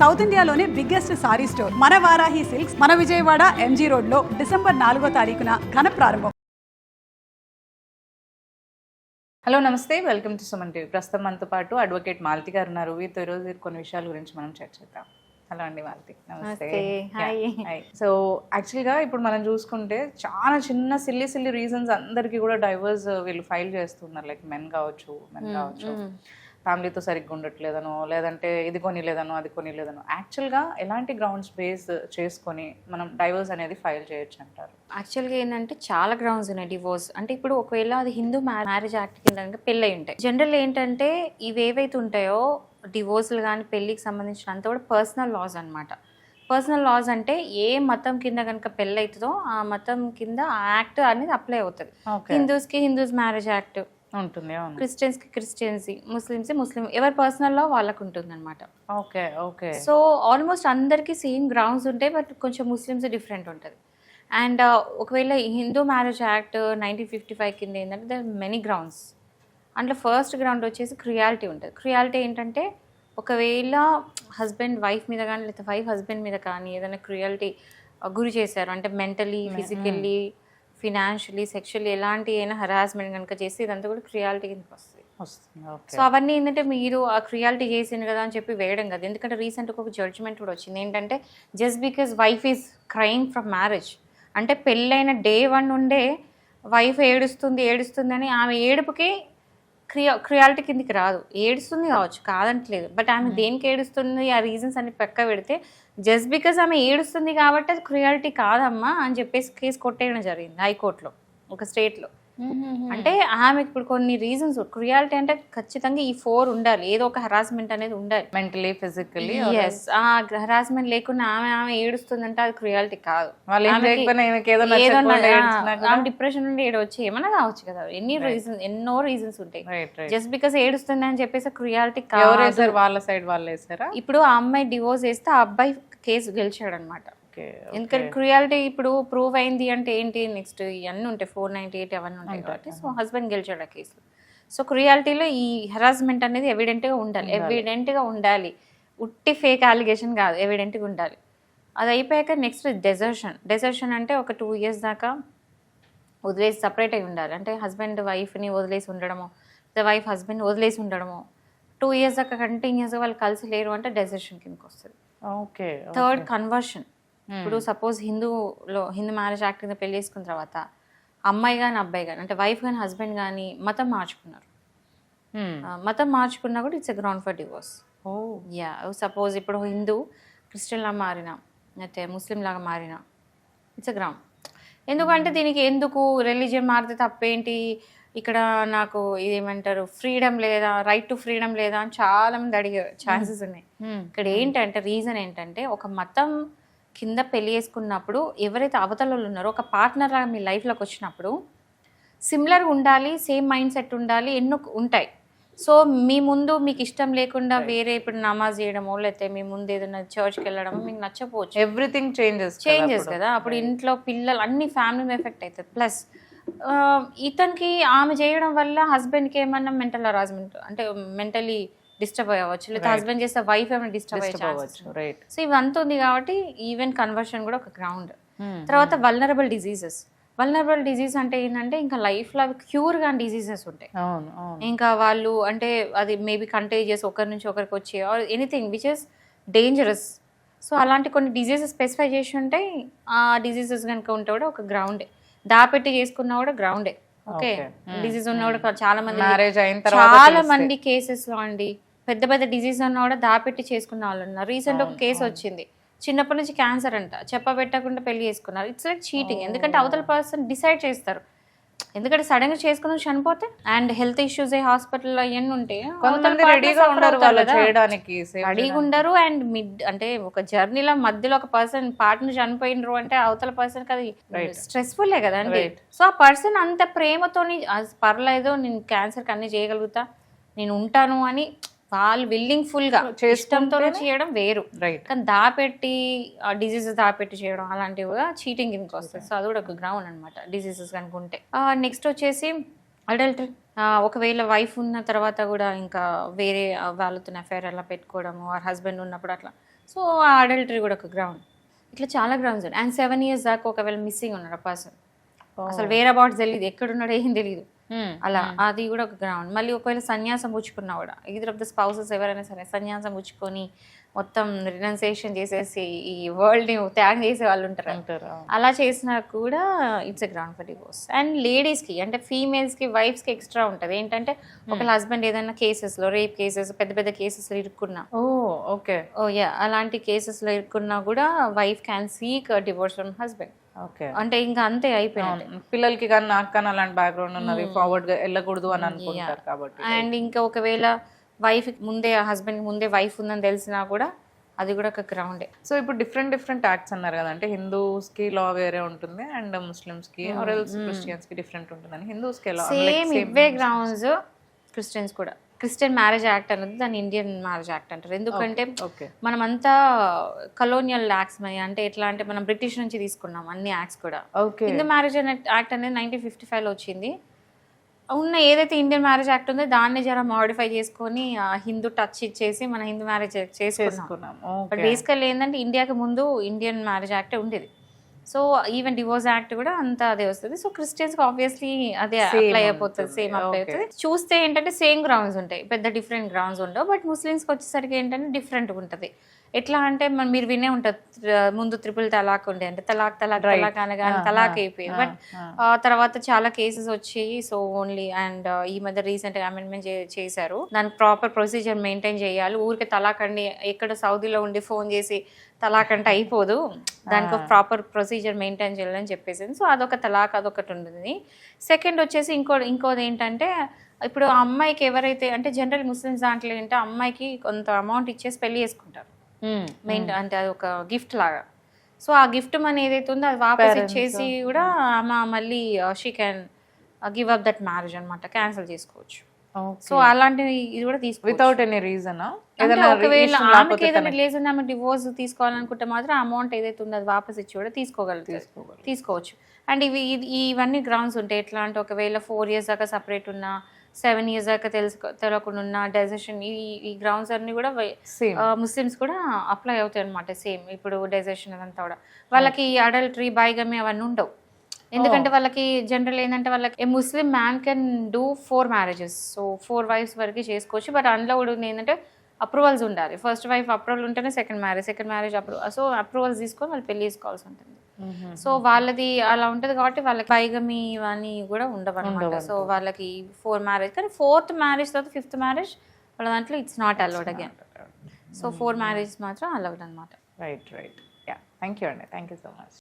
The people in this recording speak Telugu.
సౌత్ ఇండియాలోనే బిగ్గెస్ట్ సారీ స్టోర్. మన వారాహి సిల్క్స్ మన విజయవాడ ఎంజీ రోడ్లో డిసెంబర్ నాలుగో తారీఖున ఘన ప్రారంభం. హలో నమస్తే. Welcome to Suman TV. ప్రస్తుతం మనతో పాటు అడ్వకేట్ మాలతి గారు ఉన్నారు. వీరితో ఈరోజు కొన్ని విషయాల గురించి మనం చర్చిద్దాం హలో అండి మాలతి. నమస్తే. సో యాక్చువల్గా ఇప్పుడు మనం చూసుకుంటే చాలా చిన్న సిల్లి సిల్లి రీజన్స్ అందరికీ కూడా డైవర్స్ వీళ్ళు ఫైల్ చేస్తున్నారు. లైక్ మెన్ కావచ్చు మెన్ కావచ్చు. ఫ్యామిలీతో సరిగ్గా ఉండట్లేదనో లేదంటే ఇది కొనిలేదనో అది కొనిలేదనో. యాక్చువల్గా ఎలాంటి గ్రౌండ్స్ బేస్ చేసుకొని మనం డైవర్స్ అనేది ఫైల్ చేయొచ్చు అంటారు? యాక్చువల్గా ఏంటంటే చాలా గ్రౌండ్స్ ఉన్నాయి డివోర్స్ అంటే ఇప్పుడు ఒకవేళ అది హిందూ మ్యారేజ్ యాక్ట్ కింద పెళ్ళి ఉంటాయి. జనరల్ ఏంటంటే ఇవి ఏవైతే ఉంటాయో డివోర్స్లు కానీ పెళ్ళికి సంబంధించిన అంతా కూడా పర్సనల్ లాస్ అన్నమాట. పర్సనల్ లాస్ అంటే ఏ మతం కింద కనుక పెళ్ళి అవుతుందో ఆ మతం కింద ఆ యాక్ట్ అనేది అప్లై అవుతుంది. హిందూస్కి హిందూస్ మ్యారేజ్ యాక్ట్ ఉంటుంది అవును. క్రిస్టియన్స్కి క్రిస్టియన్సీ ముస్లిమ్స్ ముస్లిం ఎవరి పర్సనల్ లా వాళ్ళకు ఉంటుంది అనమాట ఓకే ఓకే. సో ఆల్మోస్ట్ అందరికీ సేమ్ గ్రౌండ్స్ ఉంటాయి బట్ కొంచెం ముస్లిమ్స్ డిఫరెంట్ ఉంటుంది. అండ్ ఒకవేళ Hindu marriage act nineteen fifty five కింద ఏంటంటే దర్ మెనీ గ్రౌండ్స్ అందులో ఫస్ట్ గ్రౌండ్ వచ్చేసి క్రియాలిటీ ఉంటుంది. క్రియాలిటీ ఏంటంటే ఒకవేళ హస్బెండ్ వైఫ్ మీద కానీ లేకపోతే వైఫ్ హస్బెండ్ మీద కానీ ఏదైనా క్రియాలిటీ గురి చేశారు అంటే మెంటలీ ఫిజికల్లీ ఫినాన్షియలీ సెక్షువల్లీ ఎలాంటి అయినా హరాస్మెంట్ కనుక చేస్తే ఇదంతా కూడా క్రియాలిటీ కిందకి వస్తుంది. సో అవన్నీ ఏంటంటే మీరు ఆ క్రియాలిటీ చేసింది కదా అని చెప్పి వేయడం కదా. ఎందుకంటే రీసెంట్గా ఒక జడ్జ్మెంట్ కూడా వచ్చింది. ఏంటంటే just because wife is crime from marriage అంటే పెళ్ళైన డే వన్ నుండే వైఫ్ ఏడుస్తుంది ఏడుస్తుంది అని ఆమె ఏడుపుకి క్రియా క్రియాలిటీ కిందికి రాదు. ఏడుస్తుంది కావచ్చు కాదంటలేదు. బట్ ఆమె దేనికి ఏడుస్తుంది ఆ రీజన్స్ అన్ని పక్క పెడితే జస్ట్ బికాస్ ఆమె ఏడుస్తుంది కాబట్టి అది క్రియాలిటీ కాదమ్మా అని చెప్పేసి కేసు కొట్టేయడం జరిగింది హైకోర్టులో ఒక స్టేట్లో. అంటే ఆమె ఇప్పుడు కొన్ని రీజన్స్ క్రియాలిటీ అంటే ఖచ్చితంగా ఈ ఫోర్ ఉండాలి ఏదో ఒక హరాస్మెంట్ అనేది ఉండాలి. మెంటలీ ఫిజికల్లీ ఎస్ ఆ హరాస్మెంట్ లేకుండా ఆమె ఆమె ఏడుస్తుందంటే అది క్రియాలిటీ కాదు. ఆమె డిప్రెషన్ నుండి ఏడవచ్చు ఏమైనా కావచ్చు కదా. ఎన్ని రీజన్స్ ఎన్నో రీజన్స్ ఉంటాయి. జస్ట్ బికాస్ ఏడుస్తుంది అని చెప్పేసి క్రియాలిటీ కాదు. వాళ్ళ సైడ్ వాళ్ళు వేసారా ఇప్పుడు ఆ అమ్మాయి డివోర్స్ చేస్తే ఆ అబ్బాయి కేసు గెలిచాడు అనమాట ఓకే ఎందుకంటే క్రియాలిటీ ఇప్పుడు ప్రూవ్ అయింది అంటే ఏంటి? నెక్స్ట్ ఇవన్నీ ఉంటాయి ఫోర్ నైన్టీ ఎయిట్ అవన్నీ ఉంటాయి కాబట్టి సో హస్బెండ్ గెలిచాడు ఆ కేసులో. సో క్రియాలిటీలో ఈ హెరాస్మెంట్ అనేది ఎవిడెంట్గా ఉండాలి. ఎవిడెంట్గా ఉండాలి. ఉట్టి ఫేక్ అలిగేషన్ కాదు ఎవిడెంట్గా ఉండాలి. అది అయిపోయాక నెక్స్ట్ డెజర్షన్. డెజర్షన్ అంటే ఒక టూ ఇయర్స్ దాకా వదిలేసి సపరేట్ అయి ఉండాలి. అంటే హస్బెండ్ వైఫ్ని వదిలేసి ఉండడము లేదా వైఫ్ హస్బెండ్ వదిలేసి ఉండడము టూ ఇయర్స్ దాకా కంటిన్యూస్గా వాళ్ళు కలిసి లేరు అంటే డెజర్షన్ కిందకి వస్తుంది. Okay third conversion. ఇప్పుడు సపోజ్ హిందూలో హిందూ మ్యారేజ్ యాక్ట్ కింద పెళ్ళి చేసుకున్న తర్వాత అమ్మాయి కానీ అబ్బాయి కానీ అంటే వైఫ్ కానీ హస్బెండ్ కానీ మతం మార్చుకున్నారు. ఆ, మతం మార్చుకున్నా కూడా it's a ground for divorce. Oh. Yeah suppose ఇప్పుడు హిందూ క్రిస్టియన్ లాగా మారిన అయితే ముస్లిం లాగా మారిన ఇట్స్ ఎ గ్రౌండ్. ఎందుకంటే దీనికి ఎందుకు? రిలీజియన్ మారితే తప్పేంటి? ఇక్కడ నాకు ఇదేమంటారు ఫ్రీడమ్ లేదా రైట్ టు ఫ్రీడమ్ లేదా అని చాలా మంది అడిగే ఛాన్సెస్ ఉన్నాయి. ఇక్కడ ఏంటంటే రీజన్ ఏంటంటే ఒక మతం కింద పెళ్ళి చేసుకున్నప్పుడు ఎవరైతే అవతల ఉన్నారో ఒక పార్ట్నర్ లాగా మీ లైఫ్లోకి వచ్చినప్పుడు సిమిలర్గా ఉండాలి సేమ్ మైండ్ సెట్ ఉండాలి ఎన్నో ఉంటాయి. సో మీ ముందు మీకు ఇష్టం లేకుండా వేరే ఇప్పుడు నమాజ్ చేయడమో లేకపోతే మీ ముందు ఏదైనా చర్చ్కి వెళ్ళడమో మీకు నచ్చపోవచ్చు ఎవ్రీథింగ్ చేంజెస్ చేంజెస్ కదా. అప్పుడు ఇంట్లో పిల్లలు అన్ని ఫ్యామిలీ ఎఫెక్ట్ అవుతుంది ప్లస్ ఇతనికి ఆమె చేయడం వల్ల హస్బెండ్కి ఏమన్నా మెంటల్ హరాస్మెంట్ అంటే మెంటలీ డిస్టర్బ్ అవ్వచ్చు లేదా హస్బెండ్ చేస్తే వైఫ్ ఏమైనా డిస్టర్బ్ అవ్వచ్చు. రైట్ సో ఇవంతా ఉంది కాబట్టి ఈవెన్ కన్వర్షన్ కూడా ఒక గ్రౌండ్ తర్వాత వల్నరబుల్ డిజీజెస్ వల్నరబుల్ డిజీజ్ అంటే ఏంటంటే ఇంకా లైఫ్లో అవి క్యూర్ కాని డిజీజెస్ ఉంటాయి. ఇంకా వాళ్ళు అంటే అది మేబీ కంటేజియస్ ఒకరి నుంచి ఒకరికి వచ్చే or anything which is dangerous so అలాంటి కొన్ని డిజీజెస్ స్పెసిఫై చేసి ఉంటే ఆ డిజీజెస్ కనుక ఉంటే కూడా ఒక గ్రౌండే దాపెట్టి చేసుకున్నా కూడా గ్రౌండే. ఓకే? డిజీజ్ ఉన్నా కూడా చాలా మంది మ్యారేజ్ అయిన తర్వాత చాలా మంది కేసెస్లో అండి పెద్ద పెద్ద డిజీజ్ ఉన్నా కూడా దాపెట్టి చేసుకున్న వాళ్ళు ఉన్నారు. రీసెంట్ ఒక కేసు వచ్చింది. చిన్నప్పటి నుంచి క్యాన్సర్ అంట. చెప్పబెట్టకుండా పెళ్ళి చేసుకున్నారు. ఇట్స్ లైక్ చీటింగ్ ఎందుకంటే అవతల పర్సన్ డిసైడ్ చేస్తారు. ఎందుకంటే సడన్గా చేసుకుని చనిపోతే అండ్ హెల్త్ ఇష్యూస్ హాస్పిటల్ అవన్నీ ఉంటే కొంతమంది రెడీగా ఉండరు వాళ్ళు చేయడానికి save రెడీగా ఉండరు అండ్ మిడ్ అంటే ఒక జర్నీలో మధ్యలో ఒక పర్సన్ పార్ట్నర్ చనిపోయినరు అంటే అవతల పర్సన్ అది స్ట్రెస్ఫుల్లే కదండి సో ఆ పర్సన్ అంత ప్రేమతోని "అది పర్లేదు నేను క్యాన్సర్ అన్ని చేయగలుగుతా నేను ఉంటాను అని వాళ్ళు విల్లింగ్ ఫుల్గా. ఇష్టంతో చేయడం వేరు. రైట్ కానీ దాపెట్టి డిసీజెస్ దాపెట్టి చేయడం అలాంటివి కూడా చీటింగ్ కిందకి వస్తాయి. సో అది కూడా ఒక గ్రౌండ్ అనమాట డిసీజెస్ కనుకుంటే. నెక్స్ట్ వచ్చేసి అడల్టరీ ఒకవేళ వైఫ్ ఉన్న తర్వాత కూడా ఇంకా వేరే వాళ్ళతో అఫైర్ అలా పెట్టుకోవడము ఆ హస్బెండ్ ఉన్నప్పుడు అట్లా. సో ఆ అడల్టరీ కూడా ఒక గ్రౌండ్ ఇట్లా చాలా గ్రౌండ్స్ ఉన్నాయి. అండ్ సెవెన్ ఇయర్స్ దాకా ఒకవేళ మిస్సింగ్ ఉన్నాడు ఆ పర్సన్ అసలు వేరే అబౌట్స్ తెలియదు ఎక్కడున్నాడో ఏం తెలియదు అలా అది కూడా ఒక గ్రౌండ్ మళ్ళీ ఒకవేళ సన్యాసం పుచ్చుకున్నా కూడా ఇద్దరు ఆఫ్ ద స్పౌసెస్ ఎవరైనా సరే సన్యాసం పుచ్చుకొని మొత్తం రినౌన్సియేషన్ చేసేసి ఈ వరల్డ్ని త్యాగం చేసే వాళ్ళు ఉంటారు. అంటారు అలా చేసినా కూడా it's a ground for divorce and లేడీస్కి అంటే ఫీమేల్స్కి వైఫ్స్కి ఎక్స్ట్రా ఉంటుంది. ఏంటంటే ఒక హస్బెండ్ ఏదైనా కేసెస్లో రేప్ కేసెస్ పెద్ద పెద్ద కేసెస్లో ఇరుక్కున్నా. Oh okay. ఓ యా అలాంటి కేసెస్లో ఇరుక్కున్నా కూడా wife can seek divorce from husband అంటే ఇంకా అంతే అయిపోయింది. పిల్లలకి కానీ నాకు కానీ అలాంటి బ్యాక్గ్రౌండ్ ఉన్నది ఫార్వర్డ్గా వెళ్ళకూడదు అని అనుకుంటారు కాబట్టి. అండ్ ఇంకా ఒకవేళ వైఫ్ ముందే హస్బెండ్ ముందే వైఫ్ ఉందని తెలిసినా కూడా అది కూడా ఒక గ్రౌండే సో ఇప్పుడు డిఫరెంట్ డిఫరెంట్ యాక్ట్స్ అన్నారు కదా అంటే హిందూస్కి లా వేరే ఉంటుంది అండ్ ముస్లిమ్స్కి ఆర్ ఎల్స్ క్రిస్టియన్స్కి డిఫరెంట్ ఉంటుందని. హిందూస్కి ఎలా సేమ్ ఇవే గ్రౌండ్స్ క్రిస్టియన్స్ కూడా. క్రిస్టియన్ మ్యారేజ్ యాక్ట్ అనేది దాన్ని ఇండియన్ మ్యారేజ్ యాక్ట్ అంటారు. ఎందుకంటే మనమంతా కలోనియల్ యాక్ట్స్ అంటే ఎట్లా అంటే మనం బ్రిటిష్ నుంచి తీసుకున్నాం అన్ని యాక్ట్స్ కూడా. హిందూ మ్యారేజ్ యాక్ట్ అనేది నైన్టీన్ ఫిఫ్టీ ఫైవ్లో వచ్చింది. ఉన్న ఏదైతే ఇండియన్ మ్యారేజ్ యాక్ట్ ఉందో దాన్ని జర మాడిఫై చేసుకొని హిందూ టచ్ ఇచ్చేసి మన హిందూ మ్యారేజ్ చేసుకున్నాం. బట్ బేసికల్ ఏంటంటే ఇండియాకి ముందు ఇండియన్ మ్యారేజ్ యాక్ట్ ఉండేది. సో ఈవెన్ డివోర్స్ యాక్ట్ కూడా అంతా అదే వస్తుంది. సో క్రిస్టియన్స్ ఆబ్వియస్లీ అదే అప్లై అయిపోతుంది సేమ్ అప్లై అవుతుంది చూస్తే ఏంటంటే సేమ్ గ్రౌండ్స్ ఉంటాయి. పెద్ద డిఫరెంట్ గ్రౌండ్స్ ఉండవు. బట్ ముస్లిమ్స్కి వచ్చేసరికి ఏంటంటే డిఫరెంట్ ఉంటుంది. ఎట్లా అంటే మన మీరు వినే ఉంటుంది త్ర- ముందు త్రిపుల్ తలాక్ ఉండే అంటే తలాక్ తలాక్ తలాక్ అనగానే తలాక్ అయిపోయి. బట్ తర్వాత చాలా కేసెస్ వచ్చాయి సో ఓన్లీ అండ్ ఈ మధ్య రీసెంట్గా అమెండ్మెంట్ చేశారు. దానికి ప్రాపర్ ప్రొసీజర్ మెయింటైన్ చేయాలి. ఊరికి తలాక్ అండి ఎక్కడ సౌదీలో ఉండి ఫోన్ చేసి తలాక్ అంటే అయిపోదు. దానికి ప్రాపర్ ప్రొసీజర్ మెయింటైన్ చేయాలని చెప్పేసి సో అదొక తలాక్ అదొకటి ఉంటుంది సెకండ్ వచ్చేసి ఇంకో ఇంకోది ఏంటంటే ఇప్పుడు ఆ అమ్మాయికి ఎవరైతే అంటే జనరల్ ముస్లిమ్స్ దాంట్లో ఏంటంటే అమ్మాయికి కొంత అమౌంట్ ఇచ్చేసి పెళ్ళి చేసుకుంటారు. మెయిన్ అంటే అది ఒక గిఫ్ట్ లాగా. సో ఆ గిఫ్ట్ మనీ ఏదైతే ఉందో అది వాపస్ ఇచ్చేసి కూడా ఆమె మళ్ళీ she can give up that marriage అనమాట క్యాన్సిల్ చేసుకోవచ్చు. సో అలాంటివి ఇది కూడా తీసుకోవచ్చు. వితౌట్ ఎనీ రీజన్ ఒకవేళ ఆమెకి ఏదైనా రిలేషన్ ఆమె డివోర్స్ తీసుకోవాలనుకుంటే మాత్రం అమౌంట్ ఏదైతే ఉందో అది వాపస్ ఇచ్చి కూడా తీసుకోగలుగుతారు. తీసుకోవచ్చు. అండ్ ఇవి ఇవన్నీ గ్రౌండ్స్ ఉంటాయి. ఎట్లా అంటే ఒకవేళ ఫోర్ ఇయర్స్ దాకా సపరేట్ ఉన్నా సెవెన్ ఇయర్స్ దాకా తెలుసుకో తెలియకుండా ఉన్న డైజెషన్ ఈ ఈ గ్రౌండ్స్ అన్ని కూడా ముస్లిమ్స్ కూడా అప్లై అవుతాయి అనమాట సేమ్ ఇప్పుడు డైజెషన్ అదంతా కూడా. వాళ్ళకి అడల్టరీ బైగమి అవన్నీ ఉండవు. ఎందుకంటే వాళ్ళకి జనరల్ ఏంటంటే వాళ్ళకి a Muslim man can do four marriages so four wives వరకు చేసుకోవచ్చు. బట్ అందులో కూడా ఉంది ఏంటంటే అప్రూవల్స్ ఉండాలి. ఫస్ట్ వైఫ్ అప్రూవల్ ఉంటేనే second marriage second marriage approval so approvals తీసుకొని వాళ్ళు పెళ్ళి చేసుకోవాల్సి ఉంటుంది. సో వాళ్ళది అలా ఉంటుంది కాబట్టి వాళ్ళకి పైగమి ఇవన్నీ కూడా ఉండవు అనమాట సో వాళ్ళకి ఫోర్ మ్యారేజ్ కానీ ఫోర్త్ మ్యారేజ్ తర్వాత ఫిఫ్త్ మ్యారేజ్ వాళ్ళ దాంట్లో it's not allowed again so four marriage మాత్రం అలౌడ్ అనమాట right right yeah thank you అండి థ్యాంక్ యూ సో మచ్